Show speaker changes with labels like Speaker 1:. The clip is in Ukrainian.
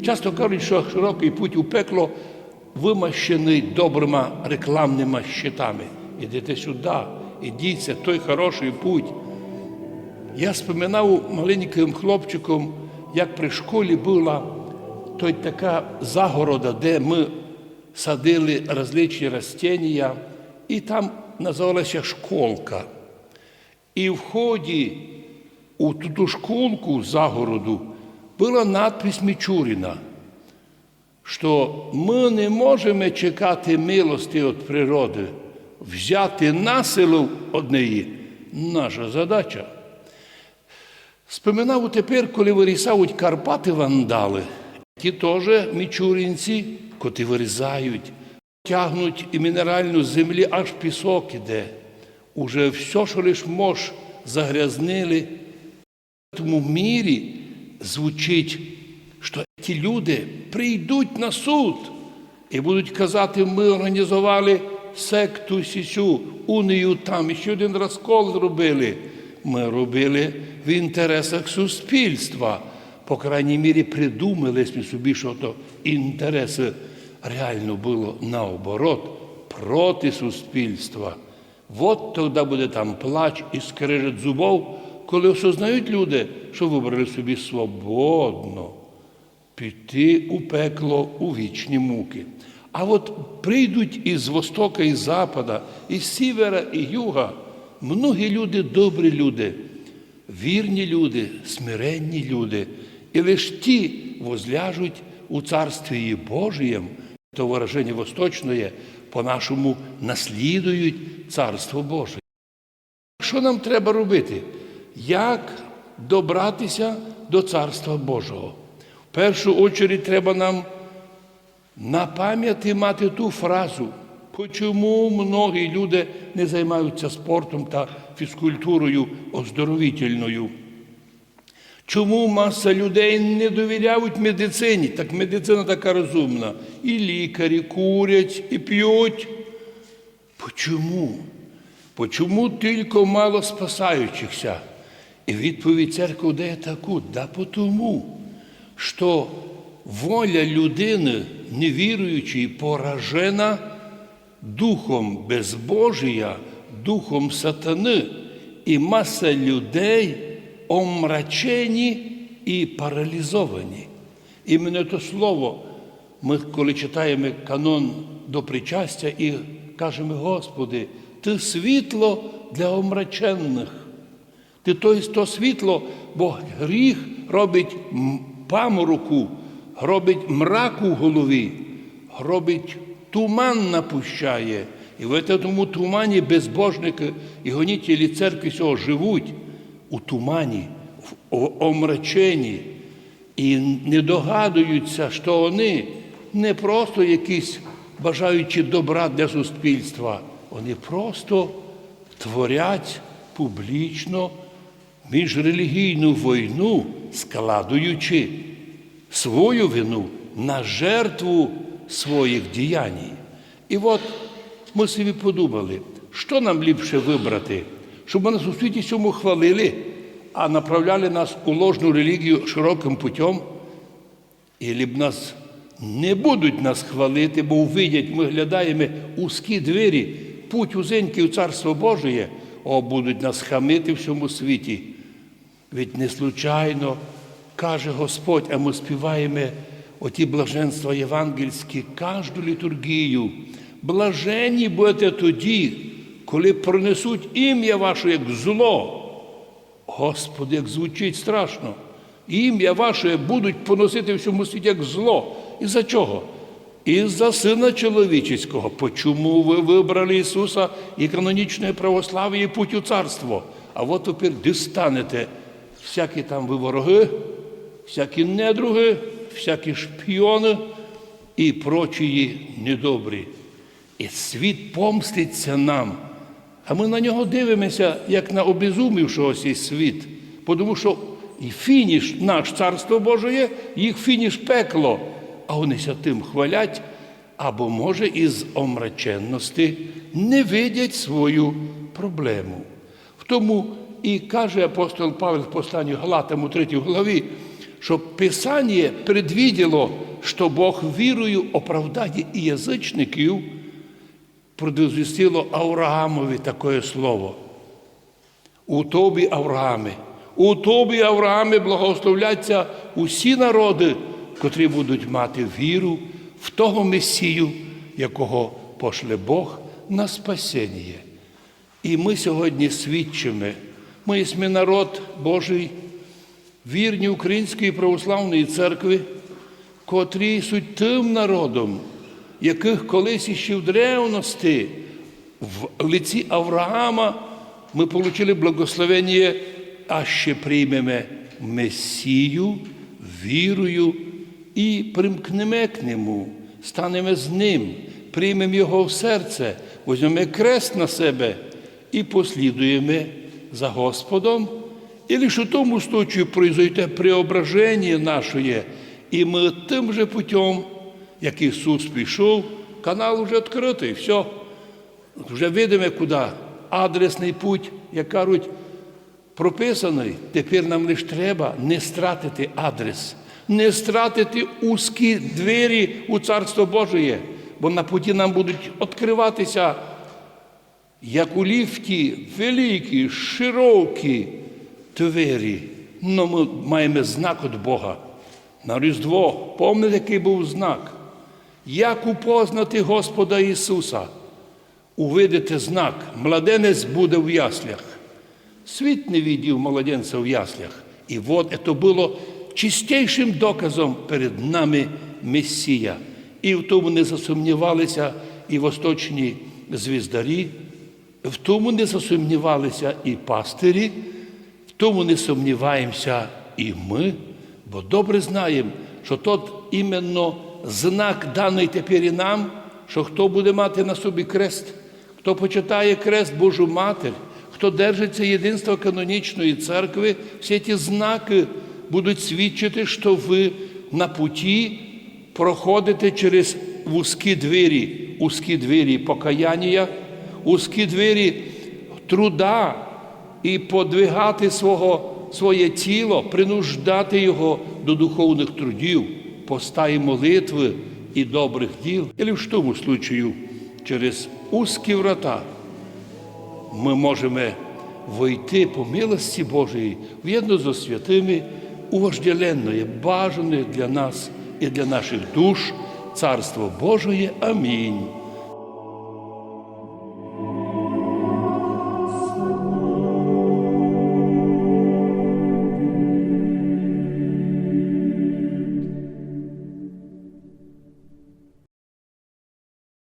Speaker 1: Часто кажуть, що широкий путь у пекло вимащений добрими рекламними щитами. Ідете сюди, ідіть, той хороший путь. Я споминав маленьким хлопчиком, як при школі була той така загорода, де ми садили различні растіння, і там називалася школка. І в ході у ту школку загороду була надпись Мічуріна, що ми не можемо чекати милості від природи, взяти насилу від неї наша задача. Споминав тепер, коли вирізають Карпати вандали, ті теж мічурінці, котрі вирізають, тягнуть і мінеральну землі, аж пісок іде. Уже все, що лиш мож, загрязнили. В тому мірі звучить, що ті люди прийдуть на суд і будуть казати, ми організували секту сісю, унію там, і ще один розкол зробили. Ми робили в інтересах суспільства. По крайній мірі, придумали собі, що то інтереси реально було наоборот, проти суспільства. От тоді буде там плач і скрежет зубов, коли осознають люди, що вибрали собі свободно піти у пекло у вічні муки. А от прийдуть із востока, і запада, із сівера і юга многі люди, добрі люди, вірні люди, смиренні люди, і лише ті возляжуть у Царстві Божієм, то вираження восточне, по-нашому наслідують Царство Боже. Що нам треба робити? Як добратися до Царства Божого? В першу очередь треба нам на пам'яті мати ту фразу, чому многі люди не займаються спортом та фізкультурою оздоровительною. Чому маса людей не довіряють медицині? Так медицина така розумна. І лікарі курять, і п'ють. Почому? Почому тільки мало спасаючихся? І відповідь церкви дає таку, да потому, що воля людини, невіруючої, поражена духом безбожія, духом сатани, і маса людей омрачені і паралізовані. Іменно то слово, ми, коли читаємо канон до причастя і кажемо, Господи, Ти світло для омраченних. Ти то, світло, бо гріх робить памороку, робить мрак у голові, робить туман напущає. І в тому тумані безбожники і гонітелі церкви цього живуть у тумані, в омраченні і не догадуються, що вони не просто якісь бажаючи добра для суспільства, вони просто творять публічно міжрелігійну війну, складуючи свою вину на жертву своїх діянь. І от ми собі подумали, що нам ліпше вибрати, щоб нас у світі цьому хвалили, а направляли нас у ложну релігію широким путем, і б нас не будуть нас хвалити, бо увидять, ми глядаємо узкі двері, путь узенький у Царство Божє, о, будуть нас хамити в всьому світі. Ведь не случайно каже Господь, а ми співаємо оті блаженства євангельські, кожну літургію. Блаженні будете тоді, коли пронесуть ім'я ваше як зло. Господи, як звучить страшно. Ім'я ваше будуть поносити всьому світі як зло. І за чого? І за Сина Чоловічеського. Почому ви вибрали Ісуса і канонічне православ'я і путь у царство? А от тепер дістанете всякі там ви вороги, всякі недруги, всякі шпіони і прочії недобрі. І світ помститься нам. А ми на нього дивимося, як на обезумівшого цей світ. Тому що і фініш наш Царство Боже, їх фініш пекло, а вони ся тим хвалять, або, може, із омраченності не видять свою проблему. В тому і каже апостол Павел в посланні Галатам у 3 главі, щоб Писання предвидело, що Бог вірою оправдає і язичників, предозвістило Авраамові таке слово. У тобі, Аврааме, у тобі, Аврааме, благословляться усі народи, котрі будуть мати віру в того Месію, якого пошле Бог на спасіння. І ми сьогодні свідчимо, ми є народ Божий, вірні Української православної церкви, котрі суть тим народом, яких колись іще в древності в лиці Авраама ми отримали благословення, а ще приймемо Месію вірою і примкнемо к Нему, станемо з Ним, приймемо Його в серце, візьмемо крест на себе і послідуємо за Господом. І лише у тому случаю произойде преображення наше, і ми тим же путем, як Ісус пішов, канал вже відкритий, все. Вже видимо, куди адресний путь, як кажуть, прописаний. Тепер нам лише треба не стратити адрес, не стратити узкі двері у Царство Божє, бо на путі нам будуть відкриватися, як у ліфті, великі, широкі двері. Ну, ми маємо знак від Бога. На Різдво, пам'ятаєте, який був знак? Як упознати Господа Ісуса? Увидите знак, младенець буде в яслях. Світ не видів младенця в яслях. І от це було чистейшим доказом перед нами Месія. І в тому не засумнівалися і восточні звіздарі, в тому не засумнівалися і пастирі, в тому не сумніваємося і ми, бо добре знаємо, що тот іменно знак даний тепер і нам, що хто буде мати на собі крест, хто почитає крест Божу Матір, хто держиться єдинства канонічної церкви, всі ті знаки будуть свідчити, що ви на путі проходите через вузькі двері, узькі двері покаяння, узькі двері труда і подвигати свого, своє тіло, принуждати його до духовних трудів, поста і молитви і добрих діл. І в тому случаю через узкі врата ми можемо войти по милості Божої в'єдно зі святими у вожделенне, бажане для нас і для наших душ Царство Божие. Амінь.